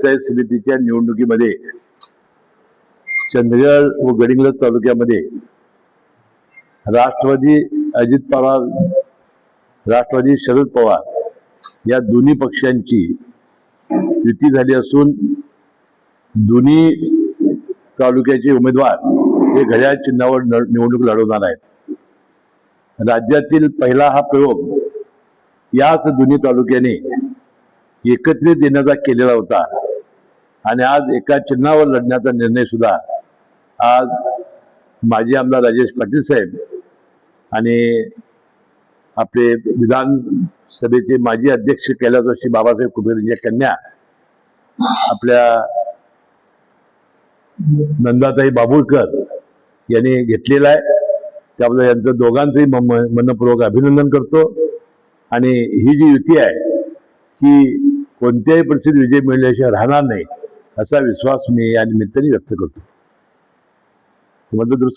पंचायत समितीच्या निवडणुकीमध्ये चंदगड व गडिंग्लज तालुक्यामध्ये राष्ट्रवादी अजित पवार राष्ट्रवादी शरद पवार या दोन्ही पक्षांची युती झाली असून दोन्ही तालुक्याचे उमेदवार हे घड्याळ चिन्हावर निवडणूक लढवणार आहेत. राज्यातील पहिला हा प्रयोग याच दोन्ही तालुक्याने एकत्रित येण्याचा केलेला होता. आणि आज एका चिन्हावर लढण्याचा निर्णय सुद्धा आज माजी आमदार राजेश पाटील साहेब आणि आपले विधानसभेचे माजी अध्यक्ष कैलासवासी बाबासाहेब कुबेर कन्या आपल्या नंदाताई बाबुळकर यांनी घेतलेला आहे. त्याबद्दल यांचं दोघांचंही म- मनपूर्वक अभिनंदन करतो. आणि ही जी युती आहे की कोणत्याही परिस्थितीत विजय मिळल्याशिवाय राहणार नाही. असा विश्वास मी या निमित्ताने व्यक्त करतो तुम्हाला दुरुस्त